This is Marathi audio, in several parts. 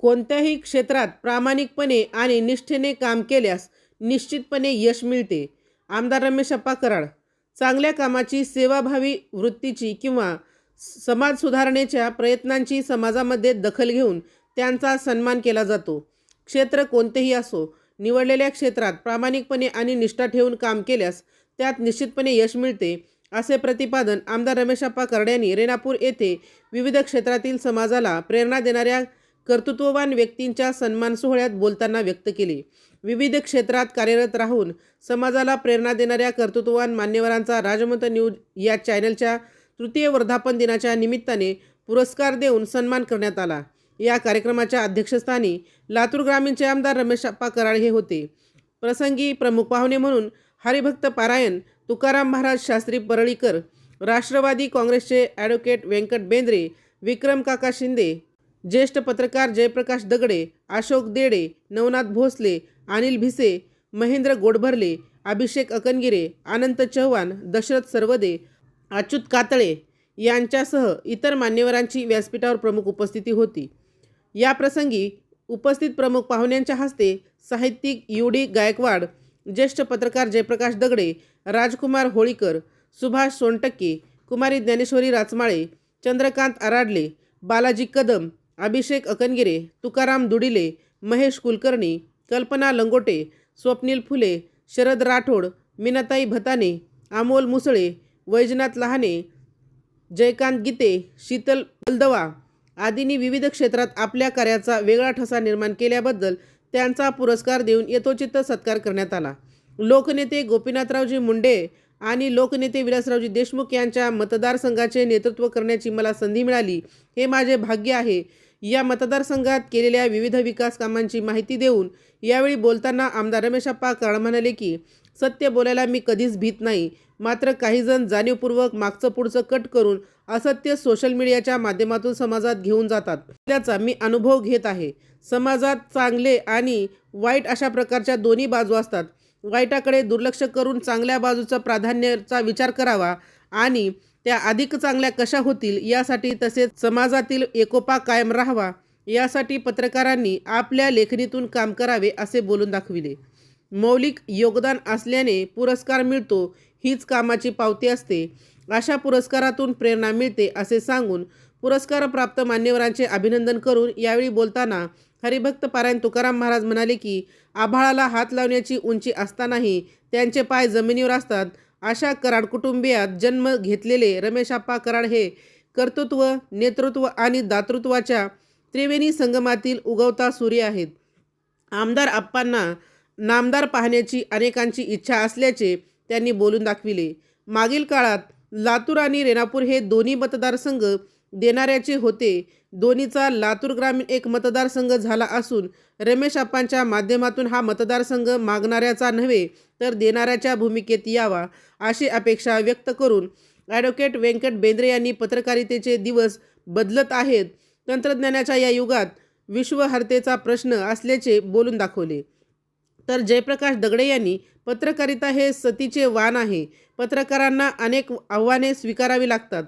कोणत्याही क्षेत्रात प्रामाणिकपणे आणि निष्ठेने काम केल्यास निश्चितपणे यश मिळते. आमदार रमेश अप्पा कराड चांगल्या कामाची सेवाभावी वृत्तीची किंवा समाज सुधारणेच्या प्रयत्नांची समाजामध्ये दखल घेऊन त्यांचा सन्मान केला जातो. क्षेत्र कोणतेही असो निवडलेल्या क्षेत्रात प्रामाणिकपणे आणि निष्ठा ठेवून काम केल्यास त्यात निश्चितपणे यश मिळते असे प्रतिपादन आमदार रमेशप्पा करड यांनी रेणापूर येथे विविध क्षेत्रातील समाजाला प्रेरणा देणाऱ्या कर्तृत्ववान व्यक्तींच्या सन्मान सोहळ्यात बोलताना व्यक्त केले. विविध क्षेत्रात कार्यरत राहून समाजाला प्रेरणा देणाऱ्या कर्तृत्ववान मान्यवरांचा राजमंत न्यूज या चॅनलच्या तृतीय वर्धापन दिनाच्या निमित्ताने पुरस्कार देऊन सन्मान करण्यात आला. या कार्यक्रमाच्या अध्यक्षस्थानी लातूर ग्रामीणचे आमदार रमेश अप्पा कराड हे होते. प्रसंगी प्रमुख पाहुणे म्हणून हरिभक्त पारायण तुकाराम महाराज शास्त्री परळीकर राष्ट्रवादी काँग्रेसचे ॲडव्होकेट व्यंकट बेंद्रे विक्रम काका शिंदे ज्येष्ठ पत्रकार जयप्रकाश दगडे अशोक देडे नवनाथ भोसले अनिल भिसे महेंद्र गोडभरले अभिषेक अकनगिरे अनंत चव्हाण दशरथ सर्वदे अच्युत कातळे यांच्यासह इतर मान्यवरांची व्यासपीठावर प्रमुख उपस्थिती होती. या प्रसंगी उपस्थित प्रमुख पाहुण्यांच्या हस्ते साहित्यिक यू डी गायकवाड ज्येष्ठ पत्रकार जयप्रकाश दगडे राजकुमार होळीकर सुभाष सोनटक्के कुमारी ज्ञानेश्वरी राचमाळे चंद्रकांत आराडले बालाजी कदम अभिषेक अकनगिरे तुकाराम दुडिले महेश कुलकर्णी कल्पना लंगोटे स्वप्नील फुले शरद राठोड मीनाताई भताने अमोल मुसळे वैजनाथ लहाने जयकांत गीते शीतल बलदवा आदींनी विविध क्षेत्रात आपल्या कार्याचा वेगळा ठसा निर्माण केल्याबद्दल त्यांचा पुरस्कार देऊन यथोचित सत्कार करण्यात आला. लोकनेते गोपीनाथरावजी मुंडे आणि लोकनेते विलासरावजी देशमुख यांच्या मतदारसंघाचे नेतृत्व करण्याची मला संधी मिळाली हे माझे भाग्य आहे. या मतदारसंघात केलेल्या विविध विकास कामांची माहिती देऊन यावेळी बोलताना आमदार रमेशप्पा काळ म्हणाले की सत्य बोलायला मी कधीच भीत नाही. मात्र काहीजण जाणीवपूर्वक मागचं पुढचं कट करून असत्य सोशल मीडियाच्या माध्यमातून समाजात घेऊन जातात. त्याचा मी अनुभव घेत आहे. समाजात चांगले आणि वाईट अशा प्रकारच्या दोन्ही बाजू असतात. वाईटाकडे दुर्लक्ष करून चांगल्या बाजूचा प्राधान्याचा विचार करावा आणि त्या अधिक चांगल्या कशा होतील यासाठी तसेच समाजातील एकोपा कायम राहावा यासाठी पत्रकारांनी आपल्या लेखणीतून काम करावे असे बोलून दाखविले. मौलिक योगदान असल्याने पुरस्कार मिळतो हीच कामाची पावती असते. अशा पुरस्कारातून प्रेरणा मिळते असे सांगून पुरस्कार प्राप्त मान्यवरांचे अभिनंदन करून यावेळी बोलताना हरिभक्त पारायण तुकाराम महाराज म्हणाले की आभाळाला हात लावण्याची उंची असतानाही त्यांचे पाय जमिनीवर असतात. अशा कराड कुटुंबियात जन्म घेतलेले रमेशाप्पा कराड हे कर्तृत्व नेतृत्व आणि दातृत्वाच्या त्रिवेणी संगमातील उगवता सूर्य आहेत. आमदार आप्पांना नामदार पाहण्याची अनेकांची इच्छा असल्याचे त्यांनी बोलून दाखविले. मागील काळात लातूर आणि रेणापूर हे दोन्ही मतदारसंघ देणाऱ्याचे होते. दोन्हीचा लातूर ग्रामीण एक मतदारसंघ झाला असून रमेश आप्पांच्या माध्यमातून हा मतदारसंघ मागणाऱ्याचा नव्हे तर देणाऱ्याच्या भूमिकेत यावा अशी अपेक्षा व्यक्त करून ॲडव्होकेट व्यंकट बेंद्रे यांनी पत्रकारितेचे दिवस बदलत आहेत. तंत्रज्ञानाच्या या युगात विश्वहर्तेचा प्रश्न असल्याचे बोलून दाखवले. तर जयप्रकाश दगडे यांनी पत्रकारिता हे सतीचे वाण आहे. पत्रकारांना अनेक आव्हाने स्वीकारावी लागतात.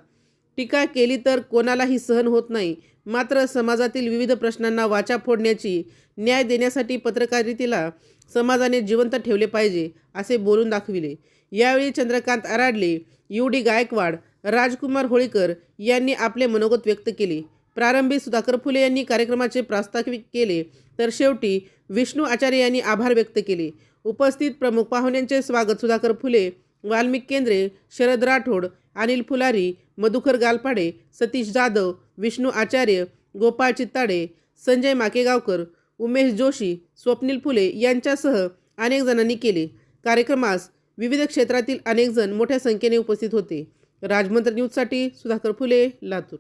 टीका केली तर कोणालाही सहन होत नाही. मात्र समाजातील विविध प्रश्नांना वाचा फोडण्याची न्याय देण्यासाठी पत्रकारितेला समाजाने जिवंत ठेवले पाहिजे असे बोलून दाखविले. यावेळी चंद्रकांत आराडले यू डी गायकवाड राजकुमार होळीकर यांनी आपले मनोगत व्यक्त केले. प्रारंभी सुधाकर फुले यांनी कार्यक्रमाचे प्रास्ताविक केले. तर शेवटी विष्णू आचार्य यांनी आभार व्यक्त केले. उपस्थित प्रमुख पाहुण्यांचे स्वागत सुधाकर फुले वाल्मिक केंद्रे शरद राठोड अनिल फुलारी मधुकर गालपाडे सतीश जाधव विष्णू आचार्य गोपाळ चित्ताडे संजय माकेगावकर उमेश जोशी स्वप्नील फुले यांच्यासह अनेक जणांनी केले. कार्यक्रमास विविध क्षेत्रातील अनेक जण मोठ्या संख्येने उपस्थित होते. राजमंत्र न्यूजसाठी सुधाकर फुले लातूर.